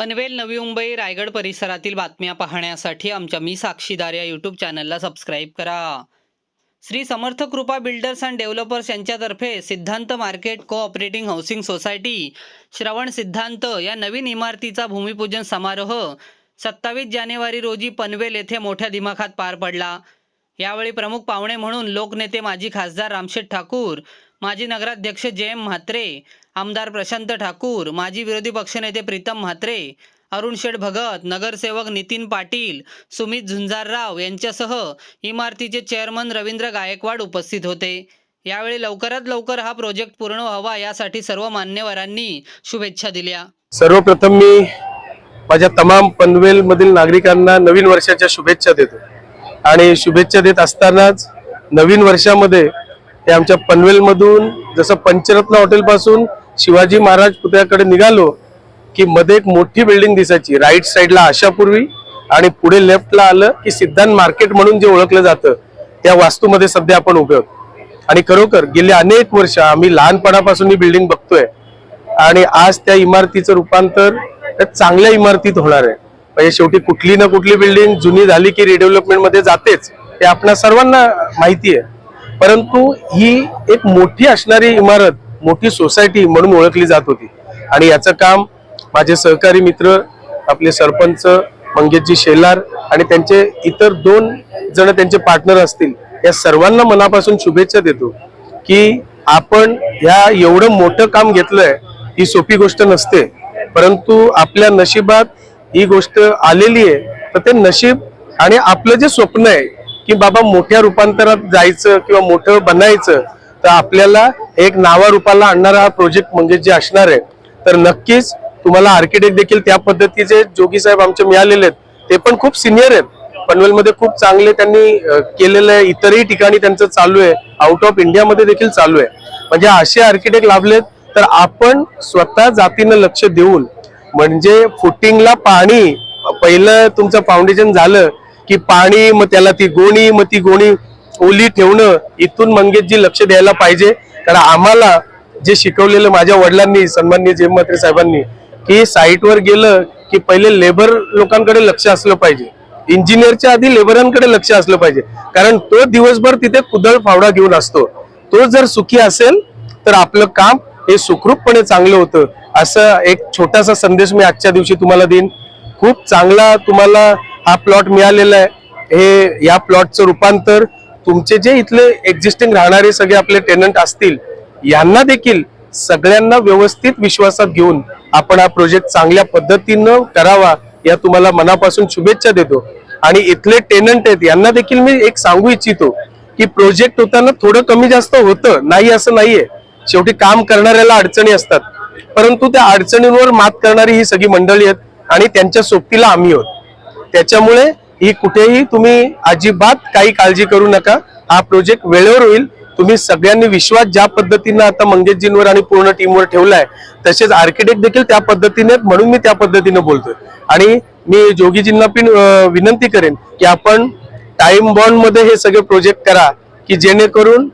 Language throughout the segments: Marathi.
पनवेल नवी मुंबई रायगड परिसरातील बातम्या पाहण्यासाठी आमच्या मी साक्षीदार या यूट्यूब चॅनलला सबस्क्राईब करा. श्री समर्थ कृपा बिल्डर्स अँड डेव्हलपर्स यांच्यातर्फे सिद्धांत मार्केट कोऑपरेटिंग हाऊसिंग सोसायटी श्रवण सिद्धांत या नवीन इमारतीचा भूमिपूजन समारोह सत्तावीस जानेवारी रोजी पनवेल येथे मोठ्या दिमाखात पार पडला. यावेळी प्रमुख पाहुणे म्हणून लोकनेते माजी खासदार रामशेठ ठाकूर माजी नगराध्यक्ष जयम म्हात्रे आमदार प्रशांत ठाकूर माजी विरोधी पक्षनेते प्रीतम म्हात्रे अरुण शेठ भगत नगरसेवक नितीन पाटील सुमित झुंजारराव यांच्यासह इमारतीचे चेअरमन रवींद्र गायकवाड उपस्थित होते. यावेळी लवकरात लवकर हा प्रोजेक्ट पूर्ण व्हावा यासाठी सर्व मान्यवरांनी शुभेच्छा दिल्या. सर्वप्रथम मी माझ्या तमाम पनवेल मधील नागरिकांना नवीन वर्षाच्या शुभेच्छा देतो. आणि शुभेच्छा देत असतानाच नवीन वर्षामध्ये हे आमच्या पनवेलमधून जसं पंचरत्न हॉटेलपासून शिवाजी महाराज पुतळ्याकडे निघालो की मध्ये एक मोठी बिल्डिंग दिसायची. राईट साईडला आशापूर्वी आणि पुढे लेफ्टला आलं की सिद्धांत मार्केट म्हणून जे ओळखलं जातं त्या वास्तूमध्ये सध्या आपण उभे आहोत. आणि खरोखर गेले अनेक वर्ष आम्ही लहानपणापासून ही बिल्डिंग बघतोय. आणि आज त्या इमारतीचं रूपांतर चांगल्या इमारतीत होणार आहे. म्हणजे शेवटी कुठली ना कुठली बिल्डिंग जुनी झाली की रिडेव्हलपमेंटमध्ये जातेच हे आपल्या सर्वांना माहिती आहे. परंतु ही एक मोठी असणारी इमारत मोठी सोसायटी म्हणून ओळखली जात होती. आणि याचं काम माझे सहकारी मित्र आपले सरपंच मंगेशजी शेलार आणि त्यांचे इतर दोन जण त्यांचे पार्टनर असतील या सर्वांना मनापासून शुभेच्छा देतो की आपण ह्या एवढं मोठं काम घेतलंय ही सोपी गोष्ट नसते. परंतु आपल्या नशिबात ही गोष्ट आलेली आहे तर ते नशीब आणि आपलं जे स्वप्न आहे की बाबा मोठ्या रूपांतरात जायचं किंवा मोठं बनायचं तर आपल्याला एक नावारूपाला आणणारा हा प्रोजेक्ट म्हणजे जे असणार आहे तर नक्कीच तुम्हाला आर्किटेक्ट देखील त्या पद्धतीचे जोगी साहेब आमचे मिळालेले आहेत. ते पण खूप सिनियर आहेत. पनवेलमध्ये खूप चांगले त्यांनी केलेलं आहे. इतरही ठिकाणी त्यांचं चालू आहे. आउट ऑफ इंडियामध्ये देखील चालू आहे. म्हणजे असे आर्किटेक्ट लाभलेत तर आपण स्वतः जातीनं लक्ष देऊन म्हणजे फुटिंगला पाणी पहिलं तुमचं फाउंडेशन झालं की पाणी मग त्याला ती गोणी मग ती गोणी ओली ठेवणं इथून मंगेशजी लक्ष द्यायला पाहिजे. कारण आम्हाला जे शिकवलेलं माझ्या वडिलांनी सन्माननीय जेम साहेबांनी की साईटवर गेलं की पहिले लेबर लोकांकडे लक्ष असलं पाहिजे. इंजिनियरच्या आधी लेबरांकडे लक्ष असलं पाहिजे. कारण तो दिवसभर तिथे कुदळ फावडा घेऊन असतो. तो जर सुखी असेल तर आपलं काम हे सुखरूपपणे चांगलं होतं. असं एक छोटासा संदेश मी आजच्या दिवशी तुम्हाला देईन. खूप चांगला तुम्हाला हा प्लॉट मिळालेला आहे. हे या प्लॉटचं रूपांतर तुमचे जे इथले एक्झिस्टिंग राहणारे सगळे आपले टेनंट असतील यांना देखील सगळ्यांना व्यवस्थित विश्वासात घेऊन आपण हा प्रोजेक्ट चांगल्या पद्धतीनं करावा या तुम्हाला मनापासून शुभेच्छा देतो. आणि इथले टेनंट आहेत यांना देखील मी एक सांगू इच्छितो की प्रोजेक्ट होताना थोडं कमी जास्त होतं नाही असं नाहीये. शेवटी काम करणाऱ्याला अडचणी असतात. परंतु त्या अडचणींवर मात करणारी ही सगळी मंडळी आहेत आणि त्यांच्या सोबतीला आम्ही आहोत. त्याच्यामुळे ही कुठेही तुम्ही अजिबात काही काळजी करू नका. हा प्रोजेक्ट वेळेवर होईल. तुम्ही सगळ्यांनी विश्वास ज्या पद्धतीनं आता मंगेशजींवर आणि पूर्ण टीमवर ठेवलाय तसेच आर्किटेक्ट देखील त्या पद्धतीने आहेत, म्हणून मी त्या पद्धतीने बोलतोय. आणि मी जोगीजींना पण विनंती करेन की आपण टाइम बॉन्डमध्ये हे सगळे प्रोजेक्ट करा की जेणेकरून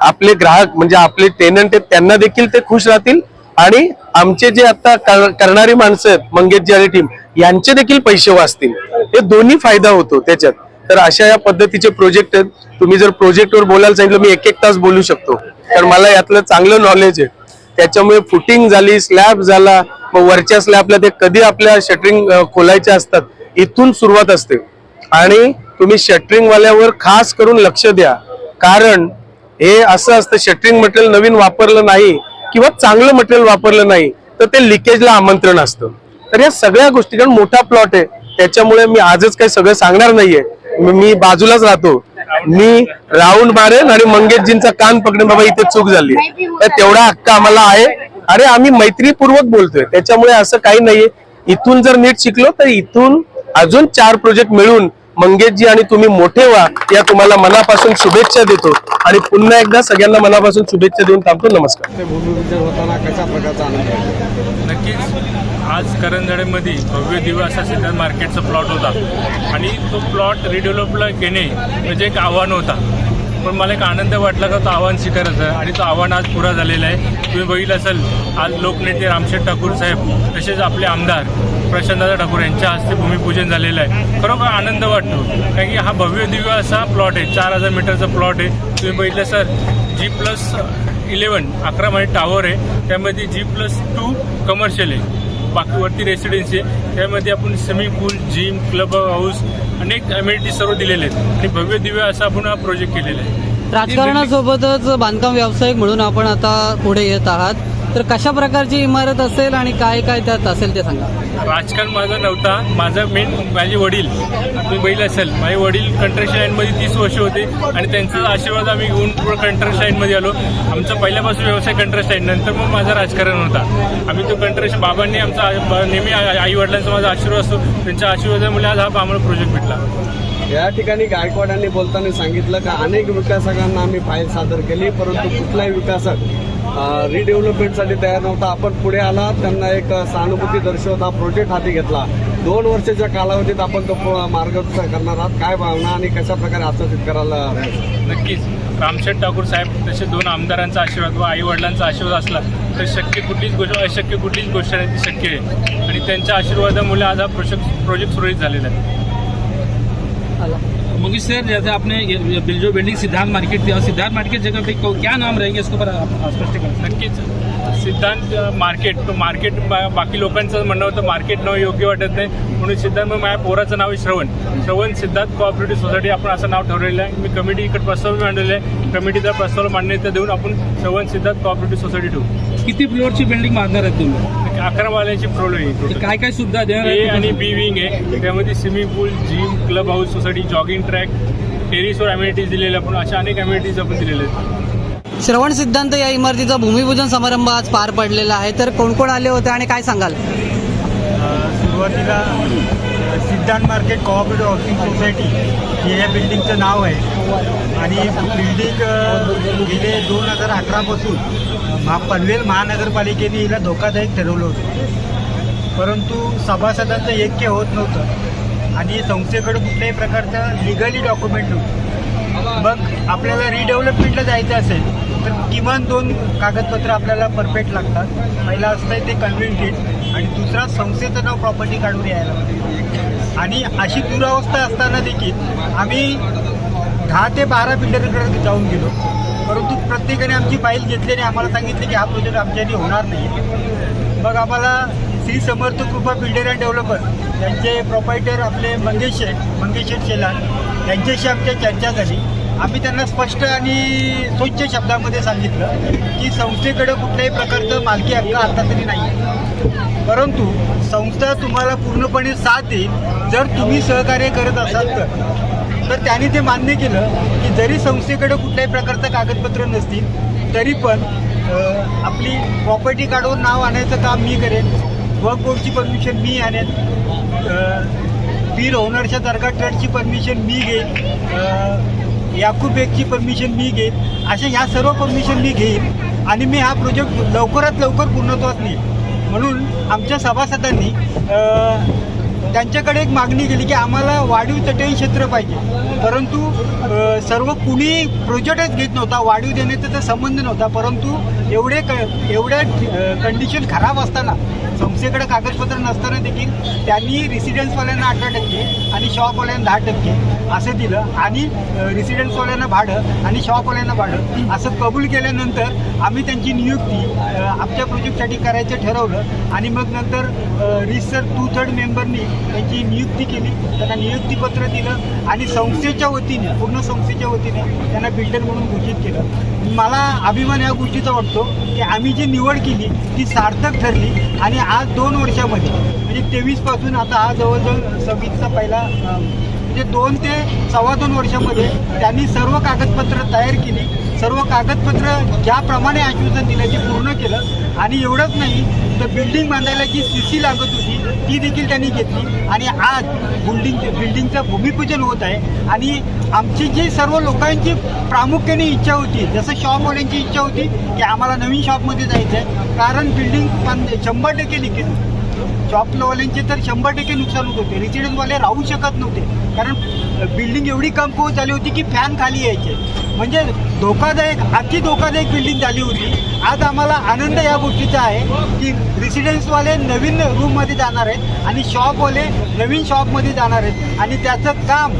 आपले ग्राहक म्हणजे आपले टेनंट आहेत त्यांना देखील ते खुश राहतील. आणि आमचे जे आता कर- करणारी माणसं आहेत मंगेशजी आणि टीम यांचे देखील पैसे वाचतील. हे दोन्ही फायदा होतो त्याच्यात. तर अशा या पद्धतीचे प्रोजेक्ट आहेत. तुम्ही जर प्रोजेक्टवर बोलायला सांगितलं मी एक एक तास बोलू शकतो. कारण मला यातलं चांगलं नॉलेज आहे. त्याच्यामुळे फुटिंग झाली स्लॅब झाला मग वरच्या स्लॅबला ते कधी आपल्या शटरिंग खोलायचे असतात इथून सुरुवात असते. आणि तुम्ही शटरिंगवाल्यावर खास करून लक्ष द्या. कारण हे असं असतं शटरिंग मटेरियल नवीन वापरलं नाही किंवा चांगलं मटेरियल वापरलं नाही तर ते लिकेजला आमंत्रण असतं. तर या सगळ्या गोष्टी कारण मोठा प्लॉट आहे त्याच्यामुळे मी आजच काही सगळं सांगणार नाहीये. मी- बाजूलाच राहतो. मी राऊंड मारेन आणि मंगेशजींचा कान पकडे बाबा इथे चूक झाली तर तेवढा हक्क आम्हाला आहे. अरे आम्ही मैत्रीपूर्वक बोलतोय. त्याच्यामुळे असं काही नाहीये. इथून जर नीट शिकलो तर इथून अजून चार प्रोजेक्ट मिळून मंगेशजी आणि तुम्ही मोठे व्हा या तुम्हाला मनापासून शुभेच्छा देतो. आणि पुन्हा एकदा सगळ्यांना मनापासून शुभेच्छा देऊन थांबतो. नमस्कार. ते भूमिपूजन होताना कशा प्रकारचा आनंद आहे? नक्कीच. आज करंजड्यामध्ये भव्य दिव्य असा सिद्धार्थ मार्केटचा प्लॉट होता. आणि तो प्लॉट रिडेव्हलपला घेणे म्हणजे एक आव्हान होता. पण मला एक आनंद वाटला का तो आव्हान स्वीकारायचा आणि तो आव्हान आज पुरा झालेला आहे. तुम्ही बघितलं असेल आज लोकनेते रामशेठ ठाकूर साहेब तसेच आपले आमदार प्रशांतदादा ठाकूर यांच्या हस्ते भूमिपूजन झालेलं आहे. खरोखर आनंद वाटतो. कारण की हा भव्य दिव्य असा प्लॉट आहे. चार हजार मीटरचा प्लॉट आहे. तुम्ही बघितलं सर जी प्लस इलेवन अकरा मध्ये टावर आहे. त्यामध्ये जी प्लस टू कमर्शियल आहे. बाकीवरती रेसिडेन्सी आहे. त्यामध्ये आपण swimming pool gym club house अनेक अमेनिटी सर्व दिलेले आहेत. आणि भव्य दिव्य असा आपण हा प्रोजेक्ट केलेला आहे. राजकारणासोबतच बांधकाम व्यावसायिक म्हणून आपण आता पुढे येत आहात. तर कशा प्रकारची इमारत असेल आणि काय काय त्यात असेल ते सांगा. राजकारण माझा नव्हता. माझा मेन माझे वडील तुम्ही बघितलं असेल. माझे वडील कंट्रक्शन लाईनमध्ये तीस वर्ष होते आणि त्यांचा आशीर्वाद आम्ही घेऊन पुढं कंट्रक्शन लाईनमध्ये आलो. आमचा पहिल्यापासून व्यवसाय कंट्रक्शन लाईन नंतर मग माझा राजकारण होता. आम्ही तो कंट्रक्शन बाबांनी आमचा नेहमी आई वडिलांचा माझा आशीर्वाद असतो. त्यांच्या आशीर्वादामुळे आज हा आम्हाला प्रोजेक्ट भेटला. या ठिकाणी गायकवाडांनी बोलताना सांगितलं का अनेक विकासकांना आम्ही फाईल सादर केली परंतु कुठलाही विकासक रिडेव्हलपमेंटसाठी तयार नव्हता. आपण पुढे आला त्यांना एक सहानुभूती दर्शवत हा प्रोजेक्ट हाती घेतला. दोन वर्षाच्या कालावधीत आपण तो मार्गदर्शन करणार आहात. काय भावना आणि कशा प्रकारे आश्वासित करायला नक्कीच. रामशेठ ठाकूर साहेब तसे दोन आमदारांचा आशीर्वाद व आई वडिलांचा आशीर्वाद असला तर शक्य कुठलीच गोष्ट अशक्य कुठलीच गोष्ट नाही ती शक्य आहे. आणि त्यांच्या आशीर्वादामुळे आज हा प्रोजेक्ट प्रोजेक्ट सुरळीत झालेला आहे. मुकेश सर जैसे आपने ये- जो बिल्डिंग सिद्धांत मार्केट थी और सिद्धांत मार्केट जगह पे क्या नाम रहेंगे इसके ऊपर स्पष्ट करें नक्कीच. सिद्धांत मार्केट तो मार्केट बा- बाकी लोकांचं म्हणणं होतं मार्केट नाव योग्य वाटत नाही. म्हणून सिद्धांत मग माझ्या पोराचं नाव आहे श्रवण. श्रवण सिद्धांत कोऑपरेटिव्ह सोसायटी आपण असं नाव ठरवलेलं आहे. मी कमिटी इकडे प्रस्ताव मांडलेला आहे. कमिटीचा प्रस्ताव मान्यता देऊन आपण श्रवण सिद्धांत कोऑपरेटिव्ह सोसायटी ठेवू. किती फ्लोअरची बिल्डिंग बांधणार आहेत तुम्ही? अकरा वाल्यांची प्रोलो आहे. काय काय सुविधा देणार ए आहेत आणि? बी विंग आहे. त्यामध्ये swimming pool gym club house society jogging track टेरिसवर amenities दिलेल्या आपण अशा अनेक अम्युनिटीज आपण दिलेल्या आहेत. श्रवण सिद्धांत या इमारतीचा भूमिपूजन समारंभ आज पार पडलेला आहे. तर कोण कोण आले होते आणि काय सांगाल? सुरुवातीला सिद्धांत मार्केट कोऑपरेटिव्ह हाऊसिंग सोसायटी हे या बिल्डिंगचं नाव आहे. आणि बिल्डिंग गेले दोन हजार अकरापासून महा पनवेल महानगरपालिकेने हिला धोकादायक ठरवलं होतं. परंतु सभासदांचं ऐक्य होत नव्हतं. आणि संस्थेकडे कुठल्याही प्रकारचं लिगली डॉक्युमेंट नव्हतं. मग आपल्याला रिडेव्हलपमेंटला जायचं असेल तर किमान दोन कागदपत्र आपल्याला परफेक्ट लागतात. पहिला असतं ते कन्व्हेंटेड आणि दुसरा संस्थेचं नाव प्रॉपर्टी काढून यायला पाहिजे आणि अशी दुरावस्था असताना देखील आम्ही दहा ते बारा बिल्डरकडे जाऊन गेलो. परंतु प्रत्येकाने आमची फाईल घेतली आणि आम्हाला सांगितले की हा प्रोजेक्ट आमच्याने होणार नाही. मग आम्हाला श्री समर्थ कृपा बिल्डर अँड डेव्हलपर यांचे प्रोपायटर आपले मंगेश शेठ मंगेश शेठ शेलार यांच्याशी आमच्या चर्चा झाली. आम्ही त्यांना स्पष्ट आणि स्वच्छ शब्दामध्ये सांगितलं की संस्थेकडे कुठल्याही प्रकारचं मालकी हक्क आता तरी नाही परंतु संस्था तुम्हाला पूर्णपणे साथ देईल. जर तुम्ही सहकार्य करत असाल तर. तर त्यांनी ते मान्य केलं की जरी संस्थेकडे कुठल्याही प्रकारचं कागदपत्र नसतील तरी पण आपली प्रॉपर्टी काढून नाव आणायचं काम मी करेन. वर्क बोर्डची परमिशन मी आणेन. बिल पीर ओनरच्या दर्गा ट्रस्टची परमिशन मी घेईन. याकूब बेगची परमिशन मी घेईन. अशा ह्या सर्व परमिशन मी घेईन आणि मी हा प्रोजेक्ट लवकरात लवकर पूर्णत्वास नेईन म्हणून आमच्या सभासदांनी त्यांच्याकडे एक मागणी केली की आम्हाला वाढीव तटीय क्षेत्र पाहिजे. परंतु सर्व कुणी प्रोजेक्टच घेत नव्हता वाढीव देण्याचा तर संबंध नव्हता. परंतु एवढे क एवढ्या कंडिशन खराब असताना त्यांच्याकडे कागदपत्र नसताना देखील त्यांनी रेसिडेन्सवाल्यांना अठरा टक्के आणि शॉपवाल्यांना दहा टक्के असं दिलं. आणि रेसिडेन्सवाल्यांना भाडं आणि शॉपवाल्यांना भाडं असं कबूल केल्यानंतर आम्ही त्यांची नियुक्ती आमच्या प्रोजेक्टसाठी करायचं ठरवलं. आणि मग नंतर रिसर टू थर्ड मेंबरनी त्यांची नियुक्ती केली. त्यांना नियुक्तीपत्र दिलं आणि संस्थेच्या वतीने पूर्ण संस्थेच्या वतीने त्यांना बिल्डर म्हणून घोषित केलं. मला अभिमान या गोष्टीचा वाटतो की आम्ही जी निवड केली ती सार्थक ठरली आणि आज दोन वर्षामध्ये म्हणजे तेवीसपासून आता हा जवळजवळ सव्वीसचा पहिला म्हणजे दोन ते सव्वा दोन वर्षामध्ये त्यांनी सर्व कागदपत्र तयार केली. सर्व कागदपत्र ज्याप्रमाणे आश्वासन दिलं ते पूर्ण केलं. आणि एवढंच नाही तर बिल्डिंग बांधायला जी सी सी लागत होती ती देखील त्यांनी घेतली. आणि आज बिल्डिंग बिल्डिंगचं भूमिपूजन होत आहे. आणि आमची जी सर्व लोकांची प्रामुख्याने इच्छा होती जसं शॉपवाल्यांची इच्छा होती की आम्हाला नवीन शॉपमध्ये जायचं आहे कारण बिल्डिंग बांध शंभर टक्के लिखित शॉपवाल्यांचे तर शंभर टक्के नुकसान होत होते. रेसिडेंटवाले राहू शकत नव्हते. कारण बिल्डिंग एवढी कमकुवत झाली होती की फॅन खाली यायचे. म्हणजे धोकादायक अति धोकादायक बिल्डिंग झाली होती. आज आम्हाला आनंद या गोष्टीचा आहे की रेसिडेन्सवाले नवीन रूममध्ये जाणार आहेत आणि शॉपवाले नवीन शॉपमध्ये जाणार आहेत. आणि त्याचं काम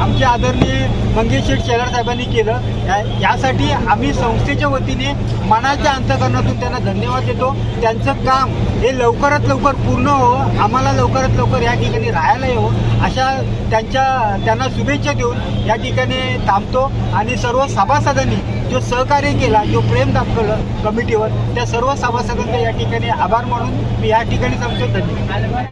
आमचे आदरणीय मंगेश शेठ शेलार साहेबांनी केलं. या- यासाठी आम्ही संस्थेच्या वतीने मनाच्या अंतकरणातून त्यांना धन्यवाद देतो. त्यांचं काम हे लवकरात लवकर पूर्ण हो आम्हाला लवकरात लवकर या ठिकाणी राहायला यावं. अशा त्यांच्या त्यांना शुभेच्छा देऊन या ठिकाणी थांबतो. आणि सर्व सभासदांनी जो सहकार्य केला जो प्रेम दाखवलं कमिटीवर त्या सर्व सभासदांचा या ठिकाणी आभार मानून मी या ठिकाणी सांगतो धन्यवाद.